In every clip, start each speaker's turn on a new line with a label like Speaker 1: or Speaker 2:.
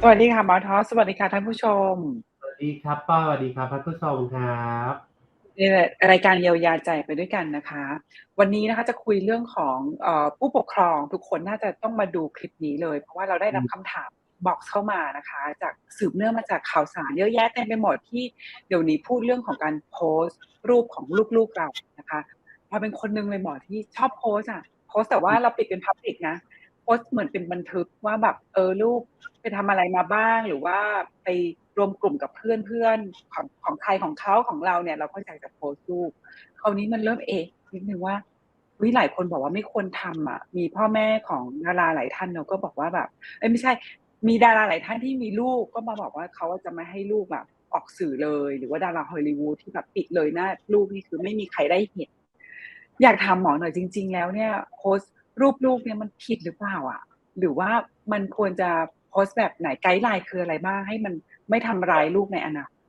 Speaker 1: สวัสดีค่ะหมอทอสสวัสดีค่ะท่านผู้ชม
Speaker 2: สวัสดีครับป้าสวัสดีครับท่านผู้ชมครับ
Speaker 1: ในรายการเยียวยาใจไปด้วยกันนะคะ วันนี้นะคะจะคุยเรื่องของเอ่อผู้ปกครองทุกคนน่าจะต้องมาดูคลิปนี้เลย เพราะว่าเราได้รับคำถามบอกเข้ามานะคะ จากสืบเนื่องมาจากข่าวสารเยอะแยะเต็มไปหมดที่เดี๋ยวนี้พูดเรื่องของการโพสต์ รูปของลูกๆเรานะคะพอเป็นคนหนึงเลยหมอที่ชอบโพสต์อะโพสต์แต่ว่าเราปิดเป็นพับลิกนะโพ สต์เหมือนเป็นบันทึกว่าแบบเออลูกไปทำอะไรมาบ้าง หรือว่าไปรวมกลุ่มกับเพื่อนเพื่อนๆของของใครของเขาของเราเนี่ย เราก็อยากจะโพสต์รูปคราวนี้มันเริ่มเอะนิดนึงว่าวิหลายคนบอกว่าไม่ควรทำอะ มีพ่อแม่ของดาราหลายท่านเนาะก็บอกว่าแบบเอ้ไม่ใช่ มีดาราหลายท่านที่มีลูกก็มาบอกว่าเขาจะไม่ให้ลูกแบบออกสื่อเลย หรือว่าดาราฮอลลีวูดที่แบบปิดเลยหน้าลูกนี่คือไม่มีใครได้เห็นอยากถามหมอหน่อยจริง ๆ แล้วเนี่ยโพสต์ รูปลูกเนี่ยมันผิดหรือเปล่าอะ หรือว่ามันควรจะโพสต์แบบไหนไกด์ไลน์คืออะไรบ้างให้มันไม่ทำร้ายลูกในอนาคต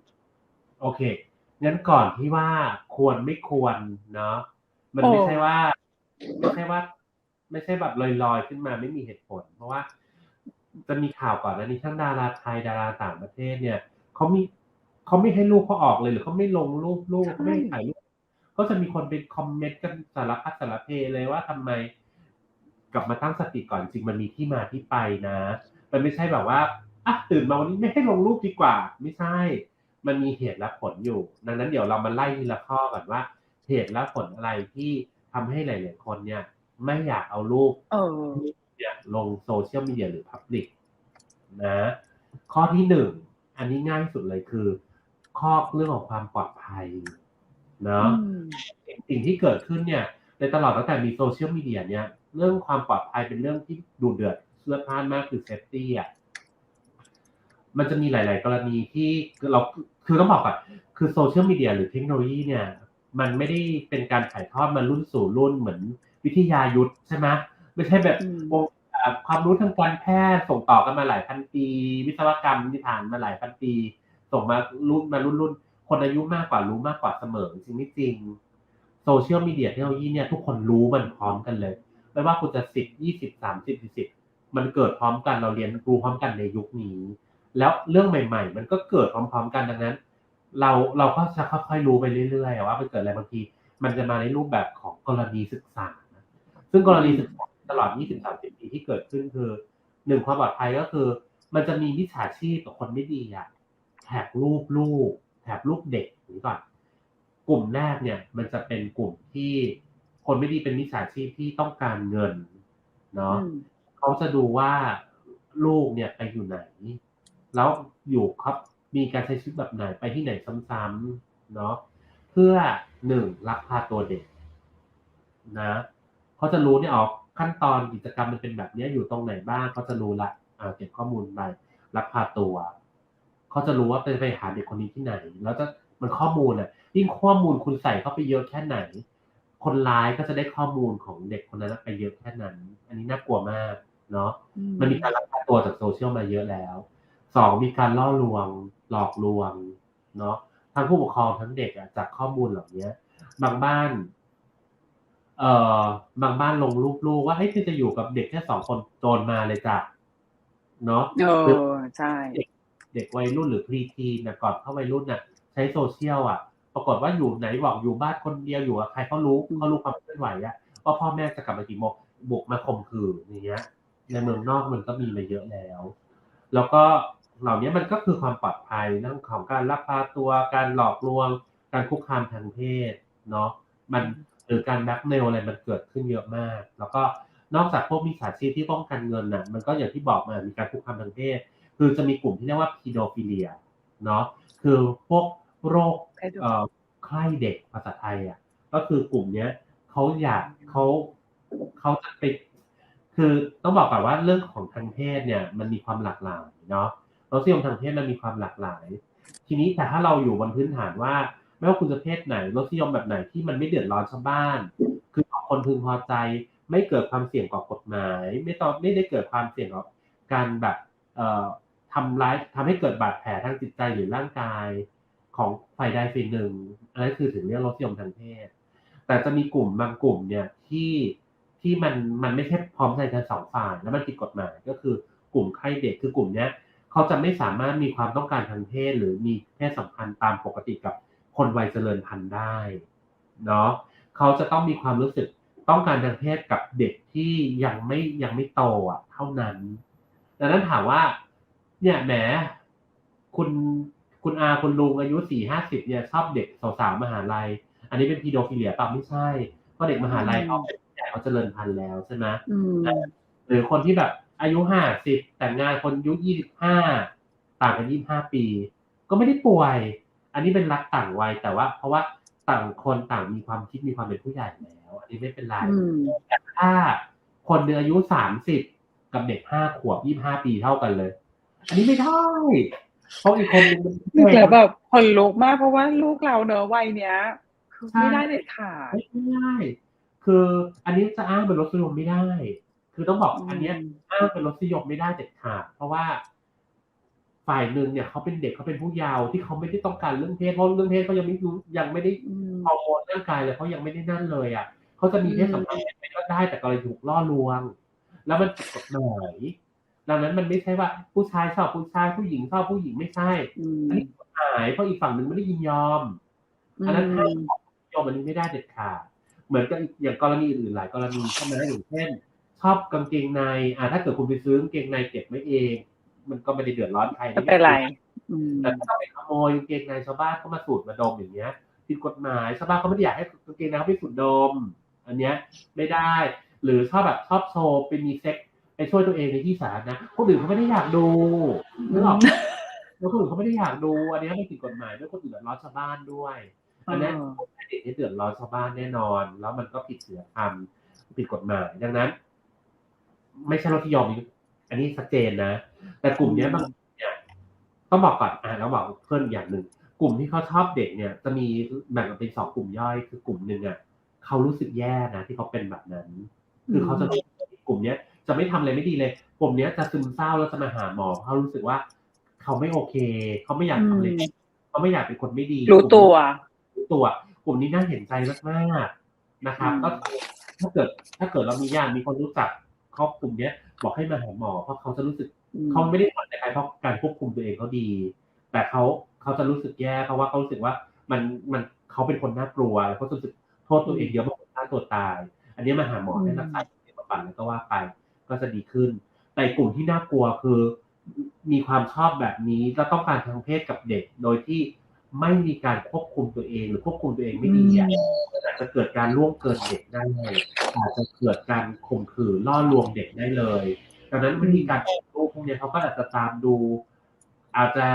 Speaker 2: โอเคงั้นก่อนที่ว่าควรไม่ควรเนาะมันไม่
Speaker 1: โอ้
Speaker 2: ใช่ว่าไม่ใช่ว่า ไม่ใช่แบบลอยๆขึ้นมาไม่มีเหตุผล เพราะว่า จะมีข่าวก่อนนะนี้ทั้งดาราไทยดาราต่างประเทศเนี่ยเขามีเขาไม่ให้ลูกเขาออกเลยหรือเขาไม่ลงรูปลูกเขาไม่ให้ถ่ายรูปก็จะมีคนไปคอมเมนต์กันสารพัดสารเพเลยว่าทำไม กลับมาตั้งสติก่อนจริงมันมีที่มาที่ไปนะ มันไม่ใช่แบบว่าอะตื่นมาวันนี้ไม่ให้ลงรูปดีกว่า ไม่ใช่ มันมีเหตุและผลอยู่ ดังนั้นเดี๋ยวเรามาไล่ทีละข้อก่อนว่า เหตุและผลอะไรที่ทำให้หลาย ๆ คนเนี่ย ไม่อยากเอารูป
Speaker 1: เออ
Speaker 2: เนี่ยลงโซเชียลมีเดียหรือพับลิกนะ ข้อที่หนึ่งอันนี้ง่ายที่สุดเลยคือ ข้อเรื่องของความปลอดภัยเนาะ
Speaker 1: อืม
Speaker 2: สิ่งที่เกิดขึ้นเนี่ยในตลอดตั้งแต่มีโซเชียลมีเดียเนี่ย เรื่องความปลอดภัยเป็นเรื่องที่ดูเดือดเสื้อผ้านมากคือเซฟตี้อะมันจะมีหลาย ๆ กรณีที่คือเราคือต้องบอกก่อนคือโซเชียลมีเดียหรือเทคโนโลยีเนี่ย มันไม่ได้เป็นการถ่ายทอดมารุ่นสู่รุ่นเหมือนวิทยายุทธใช่ไหมไม่ใช่แบบ
Speaker 1: อืม
Speaker 2: วงอ่าความรู้ทางการแพทย์ส่งต่อกันมาหลายพันปี วิศวกรรมที่ผ่านมาหลายพันปี ส่งมารุ่นมารุ่นรุ่นคนอายุมากกว่ารู้มากกว่าเสมอจริงไม่จริงโซเชียลมีเดียเทคโนโลยีเนี่ยทุกคนรู้มันพร้อมกันเลย ไม่ว่าคุณจะสิบยี่สิบสามสิบสี่สิบมันเกิดพร้อมกันเราเรียนรู้พร้อมกันในยุคนี้ แล้วเรื่องใหม่ ๆ มันก็เกิดพร้อม ๆ กันดังนั้น เราเราก็จะค่อยๆรู้ไปเรื่อยๆว่ามันเกิดอะไรบางที มันจะมาในรูปแบบของกรณีศึกษา ซึ่งกรณีศึกษาตลอด 20-30 ปีที่เกิดขึ้นคือหนึ่งความปลอดภัยก็คือ มันจะมีมิจฉาชีพกับคนไม่ดีอะแท็กรูปลูกแท็กรูปเด็กอย่างนี้ก่อน กลุ่มแรกเนี่ย มันจะเป็นกลุ่มที่ คนไม่ดีเป็นมิจฉาชีพที่ต้องการเงินเนาะ
Speaker 1: อืม
Speaker 2: เขาจะดูว่าลูกเนี่ยไปอยู่ไหน แล้วอยู่ครับมีการใช้ชีวิตแบบไหนไปที่ไหนซ้ำๆเนาะเพื่อหนึ่งลักพาตัวเด็กนะเขาจะรู้เนี่ยออกขั้นตอนกิจกรรมมันเป็นแบบเนี้ยอยู่ตรงไหนบ้างเขาจะรู้ละอ่าเก็บข้อมูลไปลักพาตัวเขาจะรู้ว่าไปไปหาเด็กคนนี้ที่ไหน แล้วจะมันข้อมูลอะยิ่งข้อมูลคุณใส่เข้าไปเยอะแค่ไหน คนร้ายก็จะได้ข้อมูลของเด็กคนนั้นไปเยอะแค่นั้น อันนี้น่ากลัวมากเนาะมันมีการลักพาตัวจากโซเชียลมาเยอะแล้วสองมีการล่อลวงหลอกลวงเนาะทั้งผู้ปกครองทั้งเด็กอะจากข้อมูลเหล่านี้บางบ้าน เอ่อบางบ้านลงรูปลูกว่าเฮ้ยเธอจะอยู่กับเด็กแค่สองคนโจรมาเลยจ้ะเนาะ
Speaker 1: เอ
Speaker 2: หรือ
Speaker 1: อใช่
Speaker 2: เด็กวัยรุ่นหรือพรีทีนนะก่อนเข้าวัยรุ่นน่ะ ใช้โซเชียลอะ ปรากฏว่าอยู่ไหนบอกอยู่บ้านคนเดียวอยู่กับใครเขารู้เขารู้ความเคลื่อนไหวอะว่าพ่อแม่จะกลับมากี่โมงบุกมาข่มขืนอย่างเงี้ยในเมืองนอกมันก็มีมาเยอะแล้ว แล้วก็เหล่านี้มันก็คือความปลอดภัยเรื่องของการลักพาตัวการหลอกลวง การคุกคามทางเพศเนาะมันหรือการแบล็กเมลอะไรมันเกิดขึ้นเยอะมาก แล้วก็นอกจากพวกมิจฉาชีพที่ป้องกันเงินน่ะมันก็อย่างที่บอกมามีการคุกคามทางเพศ คือจะมีกลุ่มที่เรียกว่าพีโดฟิเลียเนาะคือพวก โรค
Speaker 1: ให้ดู
Speaker 2: เอ่อใคร่เด็กภาษาไทยอะก็คือกลุ่มเนี้ยเขาอยากเขาเขาจะไปคือต้องบอกก่อนว่าเรื่องของทางเพศเนี่ยมันมีความหลากหลายเนาะรสนิยมทางเพศมันมีความหลากหลาย ทีนี้แต่ถ้าเราอยู่บนพื้นฐานว่า ไม่ว่าคุณจะเพศไหนรสนิยมแบบไหนที่มันไม่เดือดร้อนชาวบ้าน คือของคนพึงพอใจไม่เกิดความเสี่ยงต่อกฎหมาย ไม่ต้องไม่ได้เกิดความเสี่ยงต่อการแบบเอ่อทำร้ายทำให้เกิดบาดแผลทางจิตใจหรือร่างกาย ของฝ่ายใดฝ่ายหนึ่งอันนั้นคือถึงเรียกรสนิยมทางเพศ แต่จะมีกลุ่มบางกลุ่มเนี่ยที่ที่มันมันไม่ใช่พร้อมใจกันสองฝ่ายแล้วมันผิดกฎหมายก็คือกลุ่มใครเด็กคือกลุ่มเนี้ยเขาจะไม่สามารถมีความต้องการทางเพศ หรือมีเพศสัมพันธ์ตามปกติกับคนวัยเจริญพันธุ์ได้เนาะเขาจะต้องมีความรู้สึกต้องการทางเพศกับเด็กที่ยังไม่ยังไม่โตอะเท่านั้นดังนั้นถามว่า เนี่ยแหมคุณ คุณอาคุณลุงอายุสี่ห้าสิบเนี่ยชอบเด็กสาวๆมหาลัย อันนี้เป็นพีโดฟิเลียป่ะไม่ใช่เพราะเด็กมหาลัยเขาเป็นผู้ใหญ่เขาเจริญพันธุ์แล้วใช่ไหม
Speaker 1: อืม
Speaker 2: หรือคนที่แบบอายุห้าสิบแต่งงานคนอายุยี่สิบห้าต่างกันยี่ห้าปี ก็ไม่ได้ป่วย อันนี้เป็นรักต่างวัยแต่ว่า เพราะว่าต่างคนต่างมีความคิดมีความเป็นผู้ใหญ่แล้ว อันนี้ไม่เป็นไร
Speaker 1: อืม
Speaker 2: แต่ถ้าคนหนึ่งอายุสามสิบกับเด็กห้าขวบยี่ห้าปีเท่ากันเลย อันนี้ไม่ได้ เพราะอีกคนนึงมัน
Speaker 1: นึกแล้วแบบคนลุกมากเพราะว่าลูกเราเนอะวัยเนี้ยคือไม่ได้เลยค่ะ
Speaker 2: ไม่ได้ คืออันนี้จะอ้างเป็นรสนิยมไม่ได้ คือต้องบอกอันเนี้ยอ้างเป็นรสนิยมไม่ได้เด็ดขาดเพราะว่าฝ่ายหนึ่งเนี่ยเขาเป็นเด็กเขาเป็นผู้เยาว์ที่เขาไม่ได้ต้องการเรื่องเพศเพราะเรื่องเพศเขายังไม่รู้ยังไม่ได้
Speaker 1: อืม
Speaker 2: ฮอร์โมนร่างกายเลยเขายังไม่ได้นั่นเลยอะเขาจะมีเพศสัมพันธ์กันไปก็ได้แต่กรณีถูกล่อลวง แล้วมันผิดกฎหมาย ดังนั้นมันไม่ใช่ว่าผู้ชายชอบผู้ชายผู้หญิงชอบผู้หญิงไม่ใช่
Speaker 1: อืม
Speaker 2: อันนี้กฎหมายเพราะอีกฝั่งหนึ่งไม่ได้ยินยอมอันนั้นห้ามของยอมอันนี้ไม่ได้เด็ดขาดเหมือนกับอย่างกรณีอื่นๆหลายกรณีใช่ไหมอย่างเช่น ชอบกางเกงในอ่าถ้าเกิดคุณไปซื้อกางเกงในเก็บไว้เอง มันก็ไม่ได้เดือดร้อนใคร
Speaker 1: ไม่เป็นไรอืม
Speaker 2: แต่ถ้าไปขโมยกางเกงในชาวบ้านเขามาสูดมาดมอย่างเงี้ยผิดกฎหมายชาวบ้านเขาไม่ได้อยากให้กางเกงในเขาไปสูดดม อันเนี้ยไม่ได้ หรือชอบแบบชอบโชว์ไปมีเซ็กไป ช่วยตัวเองในที่สาธารณะคนอื่นเขาไม่ได้อยากดูนึกออกปะแล้วคนอื่นเขาไม่ได้อยากดูอันเนี้ยไม่ผิดกฎหมายด้วยคนอื่นเดือดร้อนชาวบ้านด้วยอันเนี้ยเด็กที่เดือดร้อนชาวบ้านแน่นอน แล้วมันก็ผิดศีลธรรมผิดกฎหมายดังนั้น ไม่ใช่รสนิยมอันนี้ชัดเจนนะแต่กลุ่มเนี้ยบางเนี่ยต้องบอกก่อนอ่าแล้วบอกเพิ่มอย่างหนึ่งกลุ่มที่เขาชอบเด็กเนี่ย จะมีแบ่งออกเป็นสองกลุ่มย่อย คือกลุ่มหนึ่งอะเขารู้สึกแย่นะที่เขาเป็นแบบนั้น คือเขาจะกลุ่มเนี้ย จะไม่ทำอะไรไม่ดีเลยกลุ่มเนี้ยจะซึมเศร้าแล้วจะมาหาหมอเพราะเขารู้สึกว่า เขาไม่โอเค เขาไม่อยากทำอะไร
Speaker 1: อืม
Speaker 2: เขาไม่อยากเป็นคนไม่ดี
Speaker 1: รู้ตัว
Speaker 2: รู้ตัวกลุ่มนี้น่าเห็นใจมากๆนะครับ
Speaker 1: อืม
Speaker 2: ก็ถ้าเกิด ถ้าเกิดเรามีญาติมีคนรู้จักเขากลุ่มเนี้ยบอกให้มาหาหมอเพราะเขาจะรู้สึกเขาไม่ได้ทำอะไรเพราะการควบคุมตัวเองเขาดี แต่เขาเขาจะรู้สึกแย่เพราะว่าเขารู้สึกว่ามันมันเขาเป็นคนน่ากลัวแล้วเขาจะรู้สึกโทษตัวเองเยอะมากฆ่าตัวตาย อันนี้มาหาหมอให้รักษาเสียบำบัดแล้วก็ว่าไป ก็จะดีขึ้น แต่กลุ่มที่น่ากลัวคือมีความชอบแบบนี้แล้วต้องการทางเพศกับเด็ก โดยที่ไม่มีการควบคุมตัวเองหรือควบคุมตัวเองไม่ดีอะอาจจะเกิดการล่วงเกินเด็กได้อาจจะเกิดการข่มขืนล่อลวงเด็กได้เลยดังนั้นวิธีการปกลูกพวกเนี้ยเขาก็อาจจะตามดู อาจจะ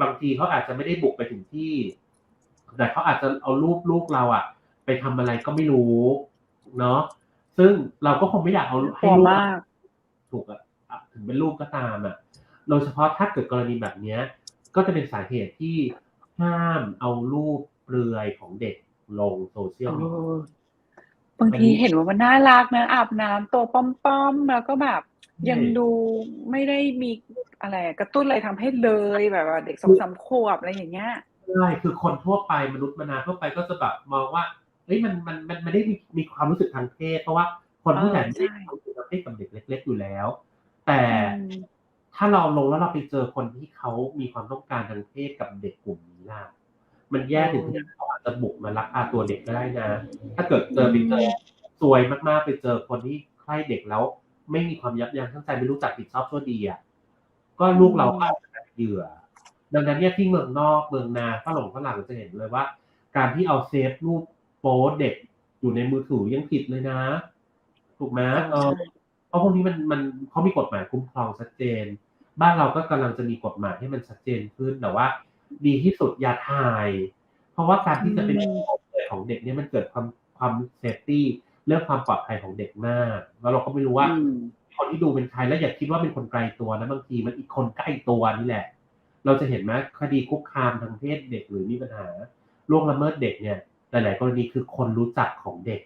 Speaker 2: บางทีเขาอาจจะไม่ได้บุกไปถึงที่ แต่เขาอาจจะเอารูปลูกเราอะไปทำอะไรก็ไม่รู้เนาะ ซึ่งเราก็คงไม่อยากเอา
Speaker 1: ก
Speaker 2: ให้
Speaker 1: ลัว
Speaker 2: ลูก
Speaker 1: มาก
Speaker 2: ถูกอะอะถึงเป็นลูกก็ตามอะโดยเฉพาะถ้าเกิดกรณีแบบเนี้ย ก็จะเป็นสาเหตุที่ห้ามเอารูปเปลือยของเด็กลงโซเชียลมีเดีย
Speaker 1: บางทีเห็นว่ามันน่ารักนะอาบน้ำตัวป้อมๆแล้วก็แบบ ยังดูไม่ได้มีอะไรอะกระตุ้นอะไรทำให้เลยแบบว่าเด็กสองสามขวบอะไรอย่างเงี้ย
Speaker 2: ใช่คือคนทั่วไปมนุษย์มนาทั่วไปก็จะแบบมองว่าเฮ้ยมันมันมันไม่ได้มีมีความรู้สึกทางเพศ เพราะว่าคนผู้ใหญ่
Speaker 1: เออ
Speaker 2: ไม่ได้
Speaker 1: ใช่
Speaker 2: มีความรู้สึกทางเพศกับเด็กเล็ก ๆ อยู่แล้ว แต่
Speaker 1: อืม
Speaker 2: ถ้าเราลงแล้วเราไปเจอคนที่เขามีความต้องการทางเพศกับเด็กกลุ่มนี้ล่ะมันแย่ถึงขนาดเขาอาจจะบุกมาลักพาตัวเด็กก็ได้นะ ถ้าเกิดเจอไปเจอซวยมากๆไปเจอคนที่ใคร่เด็กแล้ว ไม่มีความยับยั้งชั่งใจไม่รู้จักผิดชอบชั่วดีอะก็ลูกเราก็อาจจะเป็นเหยื่อ ดังนั้นเนี่ยที่เมืองนอกเมืองนาฝรั่งฝรั่งจะเห็นเลยว่า การที่เอาเซฟรูป โป๊เด็กอยู่ในมือถือยังผิดเลยนะ ถูกไหมเออเพราะพวกนี้มันมันเขามีกฎหมายคุ้มครองชัดเจน บ้านเราก็กำลังจะมีกฎหมายให้มันชัดเจนขึ้นแต่ว่า ดีที่สุดอย่าถ่าย เพราะว่าการที่จะเป็น
Speaker 1: อืม
Speaker 2: ของเกิดของเด็กเนี่ยมันเกิดความความเซฟตี้เรื่องความปลอดภัยของเด็กมาก แล้วเราก็ไม่รู้ว่า
Speaker 1: อืม
Speaker 2: คนที่ดูเป็นใครแล้วอย่าคิดว่าเป็นคนไกลตัวนะบางทีมันอีกคนใกล้ตัวนี่แหละ เราจะเห็นไหมคดีคุกคามทางเพศเด็กหรือมีปัญหาล่วงละเมิดเด็กเนี่ย หลาย ๆ กรณีคือคนรู้จักของเด็ก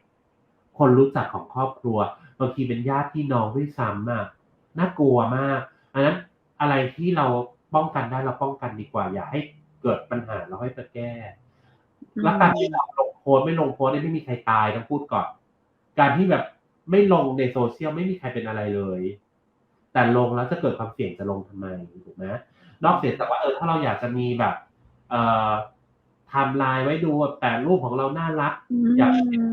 Speaker 2: คนรู้จักของครอบครัว บางทีเป็นญาติพี่น้องด้วยซ้ำอะน่ากลัวมากอันนั้นอะไรที่เราป้องกันได้เราป้องกันดีกว่า อย่าให้เกิดปัญหาเราให้ไปแก้
Speaker 1: อืม
Speaker 2: แล้วการที่เราลงโพสต์ไม่ลงโพสต์เนี่ยไม่มีใครตายต้องพูดก่อน การที่แบบไม่ลงในโซเชียลไม่มีใครเป็นอะไรเลยแแต่ลงแล้วจะเกิดความเสี่ยงจะลงทำไมถูกไหมนอกเสียจากว่าเออถ้าเราอยากจะมีแบบ เอ่อไทม์ไลน์ไว้ดูแต่รูปของเราน่ารัก อยากเห็น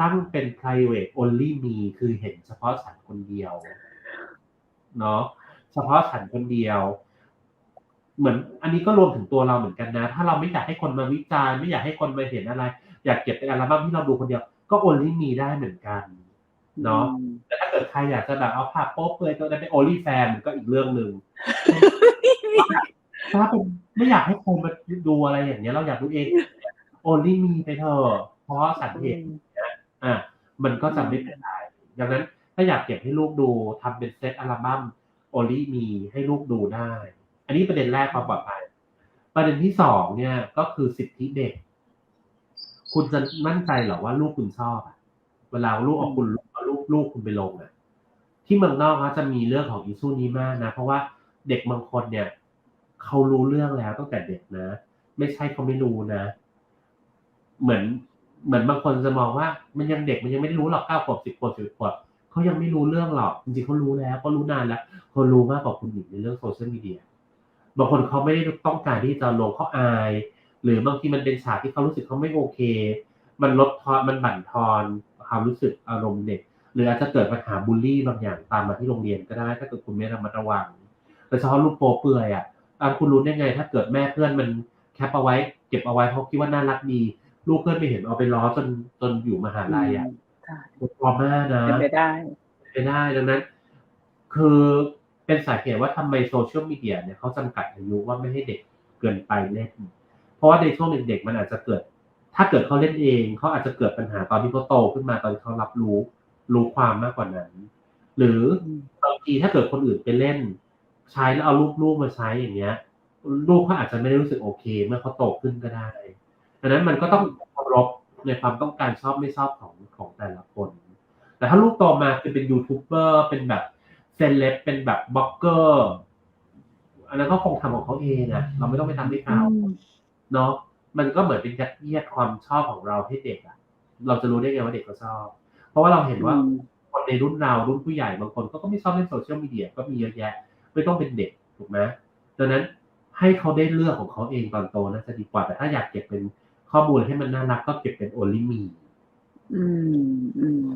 Speaker 2: ตั้งเป็น private only me คือเห็นเฉพาะฉันคนเดียว เนาะเฉพาะฉันคนเดียว เหมือน อันนี้ก็รวมถึงตัวเราเหมือนกันนะ ถ้าเราไม่อยากให้คนมาวิจารณ์ ไม่อยากให้คนมาเห็นอะไร อยากเก็บเป็นอัลบั้มที่เราดูคนเดียว ก็ only me ได้เหมือนกันเนาะแต่ถ้าเกิดใครอยากจะแบบเอาภาพโป๊เปลือยตัวนั้นเป็น only fan มันก็อีกเรื่องหนึ่ง ถ้าเป็นไม่อยากให้คนมาดูอะไรอย่างเงี้ยเราอยากดูเอง only me ไปเถอะเพราะสันเหตุอะมันก็จะไม่เป็นไรดังนั้นถ้าอยากเก็บให้ลูกดูทำเป็นเซตอัลบั้มโอลี่มีให้ลูกดูได้ อันนี้ประเด็นแรกความปลอดภัยประเด็นที่สองเนี่ยก็คือสิทธิเด็ก คุณจะมั่นใจเหรอว่าลูกคุณชอบอะเวลาลูกเอาคุณเอาลูกลูกคุณไปลงอะที่เมืองนอกเขาจะมีเรื่องของอิซูนี้มากนะ เพราะว่าเด็กบางคนเนี่ย เขารู้เรื่องแล้วตั้งแต่เด็กนะ ไม่ใช่เขาไม่รู้นะ เหมือนเหมือนบางคนจะมองว่า มันยังเด็กมันยังไม่ได้รู้หรอกเก้าขวบสิบขวบสิบขวบเขายังไม่รู้เรื่องหรอกจริงๆเขารู้แล้วเขารู้นานแล้วเขารู้มากกว่าคุณหญิงในเรื่องโซเชียลมีเดียบางคนเขาไม่ได้ต้องการที่จะลงเขาอาย หรือบางทีมันเป็นฉากที่เขารู้สึกเขาไม่โอเค มันลดทอนมันบั่นทอนความรู้สึกอารมณ์เด็ก หรืออาจจะเกิดปัญหาบูลลี่บางอย่างตามมาที่โรงเรียนก็ได้ ถ้าเกิดคุณไม่ระมัดระวังโดยเฉพาะรูปโป๊เปลือยอะ อะคุณรู้ได้ไง ถ้าเกิดแม่เพื่อนมันแคปเอาไว้ เก็บเอาไว้เพราะคิดว่าน่ารักดี ลูกเพื่อนไปเห็นเอาไปล้อจนจนอยู่มหาลัยอะ
Speaker 1: ใช่
Speaker 2: ทรมานะ
Speaker 1: เป็นไปได้
Speaker 2: ไปได้ดังนั้น คือเป็นสาเหตุว่าทำไมโซเชียลมีเดียเนี่ยเขาจำกัดอายุว่าไม่ให้เด็กเกินไปเล่น เพราะว่าในช่วงเด็กๆมันอาจจะเกิด ถ้าเกิดเขาเล่นเองเขาอาจจะเกิดปัญหาตอนที่เขาโตขึ้นมาตอนที่เขารับรู้ รู้ความมากกว่านั้น หรือ
Speaker 1: อืม
Speaker 2: บางทีถ้าเกิดคนอื่นไปเล่น ใช้แล้วเอารูปลูกมาใช้อย่างเงี้ย ลูกเขาอาจจะไม่ได้รู้สึกโอเค เมื่อเขาโตขึ้นก็ได้ดังนั้นมันก็ต้องเคารพในความต้องการชอบไม่ชอบของของแต่ละคน แต่ถ้าลูกโตมาคือเป็นยูทูบเบอร์เป็นแบบเซเลบเป็นแบบบล็อกเกอร์อันนั้นก็คงทำของเขาเองอะเราไม่ต้องไปทำให้เขาเนาะมันก็เหมือนเป็นยัดเยียดความชอบของเราให้เด็กอะเราจะรู้ได้ไงว่าเด็กเขาชอบ เพราะว่าเราเห็นว่า
Speaker 1: อืม
Speaker 2: คนในรุ่นเรารุ่นผู้ใหญ่บางคนก็ไม่ชอบเล่นโซเชียลมีเดียก็มีเยอะแยะ ไม่ต้องเป็นเด็กถูกไหมดังนั้นให้เขาได้เลือกของเขาเองตอนโตน่าจะดีกว่าแต่ถ้าอยากเก็บเป็นข้อมูลให้มันน่ารักก็เก็บเป็น only me
Speaker 1: อืมอืม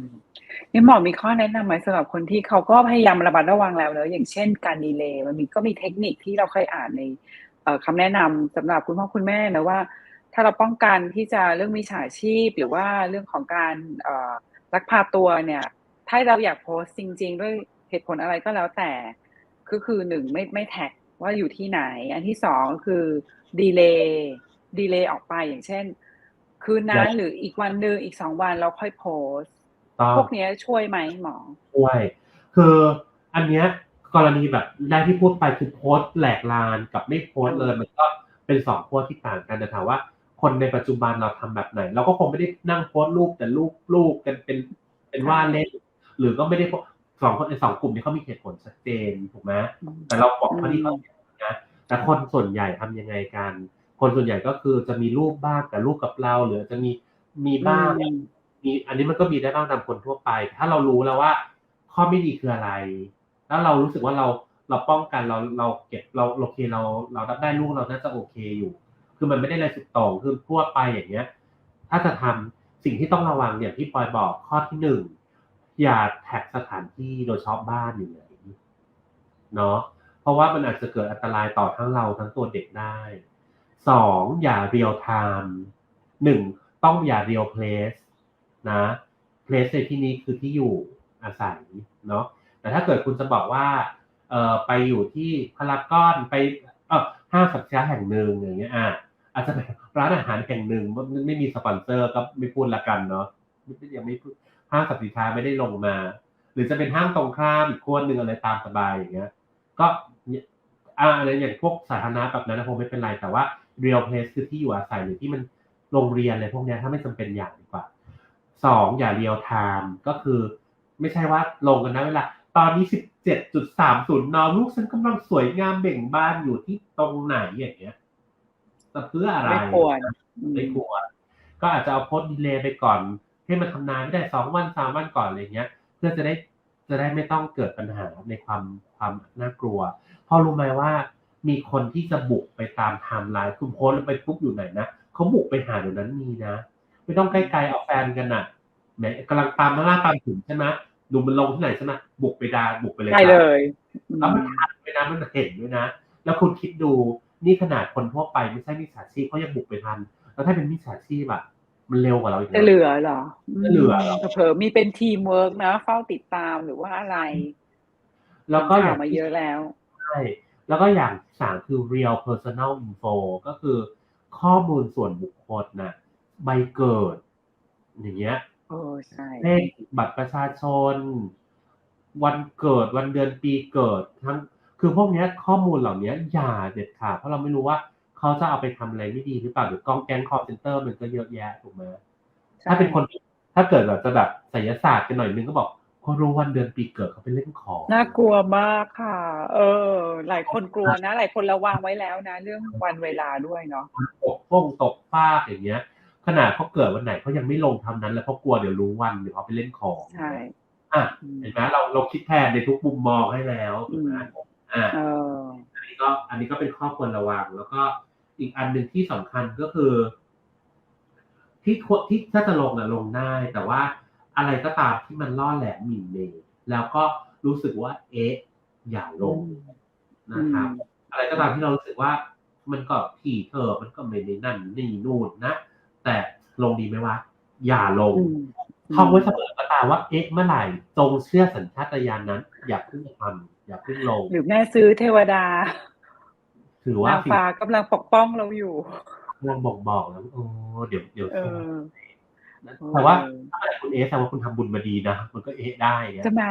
Speaker 1: นี่หมอมีข้อแนะนำไหมสำหรับคนที่เขาก็พยายามระมัดระวังแล้วแล้วอย่างเช่นการดีเลย์มันมีก็มีเทคนิคที่เราเคยอ่านในเอ่อคำแนะนำสำหรับคุณพ่อคุณแม่นะว่า ถ้าเราป้องกันที่จะเรื่องมิจฉาชีพ หรือว่าเรื่องของการลักพาตัวเนี่ย ถ้าเราอยากโพสต์จริง ๆ ด้วยเหตุผลอะไรก็แล้วแต่ ก็คือหนึ่งไม่ไม่แท็กว่าอยู่ที่ไหน อันที่สองก็คือดีเลย์ดีเลย์ออกไปอย่างเช่น คืนนั้นหรืออีกวันหนึ่งอีกสองวันเราค่อยโพสต์
Speaker 2: ต้อง
Speaker 1: พวกเนี้ยช่วยไหมหมอ
Speaker 2: ช่วย คืออันเนี้ยกรณีแบบแรกที่พูดไปคือโพสต์แหลกลานกับไม่โพสต์เลยมันก็เป็นสองขั้วที่ต่างกันแต่ถามว่า คนในปัจจุบันเราทำแบบไหน เราก็คงไม่ได้นั่งโพสต์รูปแต่รูปรูปกันเป็นเป็นว่าเล่นหรือก็ไม่ได้โพ สต์สองคนในสองกลุ่มนี้เขามีเหตุผลชัดเจนถูกไหมแต่เราบอกเขาที่เขาเห็นนะแต่คนส่วนใหญ่ทำยังไงกัน คนส่วนใหญ่ก็คือจะมีรูปบ้างแต่รูปกับเราหรือจะมีมีบ้าง
Speaker 1: อืม
Speaker 2: มีอันนี้มันก็มีได้บ้างตามคนทั่วไป ถ้าเรารู้แล้วว่า ข้อไม่ดีคืออะไร แล้วเรารู้สึกว่าเราเราป้องกันเราเราเก็บเราโอเคเราเรารับได้ลูกเราน่าจะโอเคอยู่ คือมันไม่ได้อะไรสุดโต่งคือทั่วไปอย่างเงี้ย ถ้าจะทำสิ่งที่ต้องระวังอย่างที่ปอยบอกข้อที่หนึ่ง อย่าแท็กสถานที่โดยเฉพาะบ้านอยู่ไหนเนาะเพราะว่ามันอาจจะเกิดอันตรายต่อทั้งเราทั้งตัวเด็กได้สองอย่าเรียลไทม์หนึ่งต้องอย่าเรียลเพลสนะเพลสในที่นี้คือที่อยู่อาศัยเนาะแต่ถ้าเกิดคุณจะบอกว่าเออไปอยู่ที่พารากอนไปเออห้างสรรพสินค้าแห่งหนึ่งอย่างเงี้ยอะอาจจะร้านอาหารแห่งหนึ่งไม่มีสปอนเซอร์ก็ไม่พูดละกันเนาะยังไม่พูด ห้างสรรพสินค้าไม่ได้ลงมา หรือจะเป็นห้างตรงข้ามอีกขั้วหนึ่งอะไรตามสบายอย่างเงี้ย ก็เนี่ยอ่าอะไรอย่างพวกสาธารณะแบบนั้นนะคงไม่เป็นไรแต่ว่า real place คือที่อยู่อาศัยหรือที่มันโรงเรียนอะไรพวกเนี้ยถ้าไม่จำเป็นอย่างดีกว่าสองอย่า real time ก็คือ ไม่ใช่ว่าลงกันนะเวลาตอนนี้สิบเจ็ดจุดสามศูนย์นลูกฉันกำลังสวยงามเบ่งบานอยู่ที่ตรงไหนอย่างเงี้ยจะเพื่ออะไร
Speaker 1: ไม่ควรอืม
Speaker 2: ไม่ควรก็อาจจะเอาโพสต์ดีเลย์ไปก่อน ให้มันทำนานไม่ได้สองวันสามวันก่อนอะไรเงี้ย เพื่อจะได้จะได้ไม่ต้องเกิดปัญหาในความความน่ากลัวเพราะรู้ไหมว่ามีคนที่จะบุกไปตามไทม์ไลน์คุณโพสต์แล้วไปปุ๊บอยู่ไหนนะเขาบุกไปหาเดี๋ยวนั้นมีนะ ไม่ต้องใกล้ๆเอาแฟนกันน่ะแหมกำลังตามมาล่าตามถึงใช่ไหมดูมันลงที่ไหนใช่ไหมบุกไปดาบุกไปเลย
Speaker 1: ใช่
Speaker 2: จ้ะ
Speaker 1: เลยอื
Speaker 2: แล้วมัน
Speaker 1: ม
Speaker 2: ทันด้วยนะมันเห็นด้วยนะ แล้วคุณคิดดูนี่ขนาดคนทั่วไปไม่ใช่มิจฉาชีพเขายังบุกไปทัน แล้วถ้าเป็นมิจฉาชีพอะ มันเร็วกว่าเราอีก
Speaker 1: จะ
Speaker 2: นะ
Speaker 1: เหลือเหรอ
Speaker 2: จะเหลือเหรอ
Speaker 1: มเผลอๆมีเป็นทีมเวิร์กนะ เฝ้าติดตามหรือว่าอะไร
Speaker 2: แล้วก็อ
Speaker 1: ข่า
Speaker 2: ย่าวง
Speaker 1: มา
Speaker 2: ที่
Speaker 1: เยอะแล้ว
Speaker 2: ใช่แล้วก็อย่างสามคือ real personal info ก็คือข้อมูลส่วนบุคคลนะใบเกิด อย่างเงี้ย
Speaker 1: โอ้ใช่
Speaker 2: เลขบัตรประชาชน วันเกิดวันเดือนปีเกิดทั้ง คือพวกเนี้ยข้อมูลเหล่านี้อย่าเด็ดขาดเพราะเราไม่รู้ว่า เขาจะเอาไปทำอะไรไม่ดีหรือเปล่าหรือกองแก๊งคอร์เซนเตอร์มันก็เยอะแยะถูกไหม
Speaker 1: ใช่
Speaker 2: ถ้าเป็นคนถ้าเกิดแบบจะแบบไสยศาสตร์กันหน่อยนึงก็บอกเขารู้วันเดือนปีเกิดเขาไปเล่นของ
Speaker 1: น่ากลัวมากค่ะ เออ หลายคนกลัวนะ หลายคนระวังไว้แล้วนะ เรื่องวันเวลาด้วยเนาะ
Speaker 2: ตกฟงตกฟากอย่างเงี้ย ขนาดเขาเกิดวันไหนเขายังไม่ลงทำนั้นเลยเพราะกลัวเดี๋ยวรู้วันเดี๋ยวเขาไปเล่นของ
Speaker 1: ใช่
Speaker 2: อะ
Speaker 1: อืม
Speaker 2: เห็นไหมเราเราคิดแทนในทุกมุมมองให้แล้วถูกไหมอะ
Speaker 1: เออ
Speaker 2: อันนี้ก็อันนี้ก็เป็นข้อควรระวังแล้วก็ อีกอันหนึ่งที่สำคัญก็คือ ที่ควรที่ถ้าจะลงอะลงได้แต่ว่าอะไรก็ตามที่มันล่อแหลมหมิ่นเมย์แล้วก็รู้สึกว่า เอ๊ะอย่าลงนะครับ อะไรก็ตามที่เรารู้สึกว่า มันก็ผีเธอมันก็ไม่ได้นั่นนี่นู่นนะแต่ลงดีไหมวะอย่าลง
Speaker 1: อืม
Speaker 2: ท่องไว้เสมอก็ตามว่าเอ๊ะเมื่อไหร่จงเชื่อสัญชาตญาณนั้น อย่าเพิ่งทำอย่าเพิ่งลง
Speaker 1: หรือแม่ซื้อเทวดา
Speaker 2: ถือว่านา
Speaker 1: งฟ้ากำลังปกป้องเราอยู่
Speaker 2: กำลังบอกบอกแล้วโอ้เดี๋ยวเดี๋ยว
Speaker 1: เออ
Speaker 2: แต่ว่าถ้าเกิดคุณเอ๊ะแสดงว่าคุณทำบุญมาดีนะมันก็เอ๊ะได้เนี่ย
Speaker 1: จะมา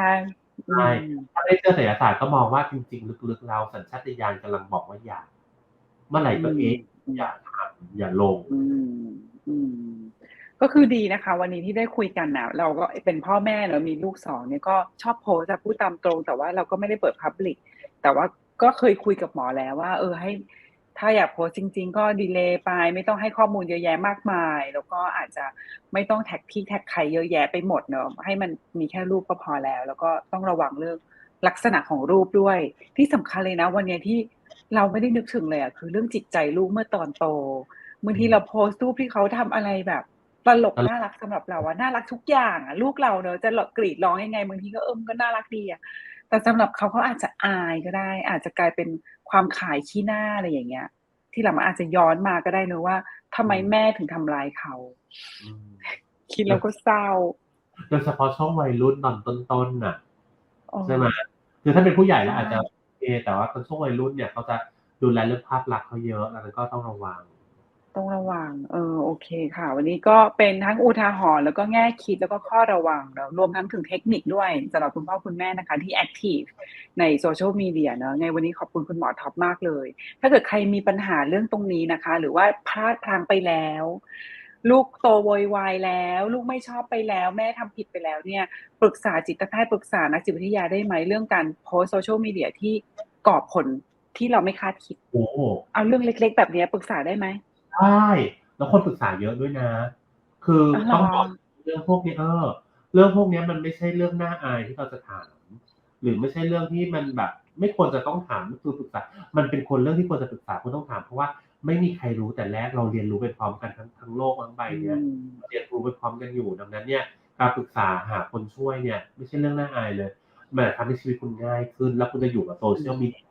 Speaker 2: ใช่
Speaker 1: อืม
Speaker 2: ถ้าไม่เชื่อไสยศาสตร์ก็มองว่าจริงๆ ลึกๆเราสัญชาตญาณกำลังบอกว่าอย่าเมื่อไหร่ก็เอ๊ะอย่าทำอย่าลง
Speaker 1: อืมอืมก็คือดีนะคะ วันนี้ที่ได้คุยกันนะเราก็เป็นพ่อแม่แล้วมีลูกสองเนี่ยก็ชอบโพสต์อะพูดตามตรง แต่ว่าเราก็ไม่ได้เปิดพับลิกแต่ว่า ก็เคยคุยกับหมอแล้วว่า เออให้ ถ้าอยากโพสต์จริง ๆ ก็ดีเลย์ไป ไม่ต้องให้ข้อมูลเยอะแยะมากมาย แล้วก็อาจจะไม่ต้องแท็กพี่แท็กใครเยอะแยะไปหมดเนอะให้มันมีแค่รูปก็พอแล้ว แล้วก็ต้องระวังเรื่องลักษณะของรูปด้วย ที่สำคัญเลยนะ วันเนี้ยที่เราไม่ได้นึกถึงเลยอะคือเรื่องจิตใจลูกเมื่อตอนโตบางทีเราโพสต์รูปที่เขาทำอะไรแบบตลก
Speaker 2: ตลก
Speaker 1: น่ารักสำหรับเราอะน่ารักทุกอย่างอะลูกเราเนอะจะกรีดร้องยังไงบางทีก็เอิมก็น่ารักดีอะ แต่สำหรับเขาเขาอาจจะอายก็ได้ อาจจะกลายเป็นความขายขี้หน้าอะไรอย่างเงี้ย ที่หลังมันอาจจะย้อนมาก็ได้เนอะว่าทำไมแม่ถึงทำร้ายเขา
Speaker 2: อืม
Speaker 1: คิดแล้วก็เศร้า
Speaker 2: โดยเฉพาะช่วงวัยรุ่นตอนต้นๆน่ะ
Speaker 1: อ๋อ
Speaker 2: ใช่ไหมคือถ้าเป็นผู้ใหญ่แล้ว
Speaker 1: ใช่
Speaker 2: อาจจะโอเคแต่ว่าตอนช่วงวัยรุ่นเนี่ยเขาจะดูแลเรื่องภาพลักษณ์เขาเยอะแล้วก็ต้องระวัง
Speaker 1: ต้องระวัง เออ โอเคค่ะ วันนี้ก็เป็นทั้งอุทาหรณ์แล้วก็แง่คิดแล้วก็ข้อระวังแล้วรวมทั้งถึงเทคนิคด้วยสำหรับคุณพ่อคุณแม่นะคะ ที่แอคทีฟในโซเชียลมีเดียเนอะไงวันนี้ขอบคุณคุณหมอท็อปมากเลย ถ้าเกิดใครมีปัญหาเรื่องตรงนี้นะคะ หรือว่าพลาดพลังไปแล้ว ลูกโตโวยวายแล้ว ลูกไม่ชอบไปแล้ว แม่ทำผิดไปแล้วเนี่ย ปรึกษาจิตแพทย์ปรึกษานักจิตวิทยาได้ไหมเรื่องการโพสโซเชียลมีเดียที่ก่อผลที่เราไม่คาดคิด
Speaker 2: โอ้โห
Speaker 1: เอาเรื่องเล็ก ๆ แบบเนี้ยปรึกษาได้ไหม
Speaker 2: ได้แล้วคนปรึกษาเยอะด้วยนะ คือ
Speaker 1: อ๋อเหรอ
Speaker 2: ต้องบอกเรื่องพวกนี้เออ เรื่องพวกนี้มันไม่ใช่เรื่องน่าอายที่เราจะถาม หรือไม่ใช่เรื่องที่มันแบบ ไม่ควรจะต้องถามคือปรึกษา มันเป็นคนเรื่องที่ควรจะปรึกษาคุณต้องถามเพราะว่าไม่มีใครรู้แต่แรกเราเรียนรู้ไปพร้อมกันทั้งทั้งโลกทั้งใบเนี้ย
Speaker 1: อืม
Speaker 2: เรียนรู้ไปพร้อมกันอยู่ดังนั้นเนี่ยการปรึกษาหาคนช่วยเนี่ย ไม่ใช่เรื่องน่าอายเลยมันจะทำให้ชีวิตคุณง่ายขึ้น แล้วคุณจะอยู่กับโซเชียลมีเดีย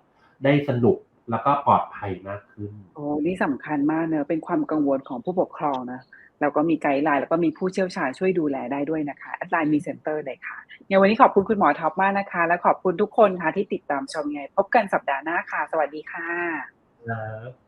Speaker 2: ได้สนุก แล้วก็ปลอดภัยมากขึ้น
Speaker 1: โอ้นี่สำคัญมากเนอะเป็นความกังวลของผู้ปกครองนะแล้วก็มีไกด์ไลน์แล้วก็มีผู้เชี่ยวชาญช่วยดูแลได้ด้วยนะคะแอดไลน์มีเซ็นเตอร์เลยค่ะในวันนี้ขอบคุณคุณหมอท็อปมากนะคะ และขอบคุณทุกคนค่ะที่ติดตามชมไง พบกันสัปดาห์หน้าค่ะ สวัสดีค่ะ
Speaker 2: ครับ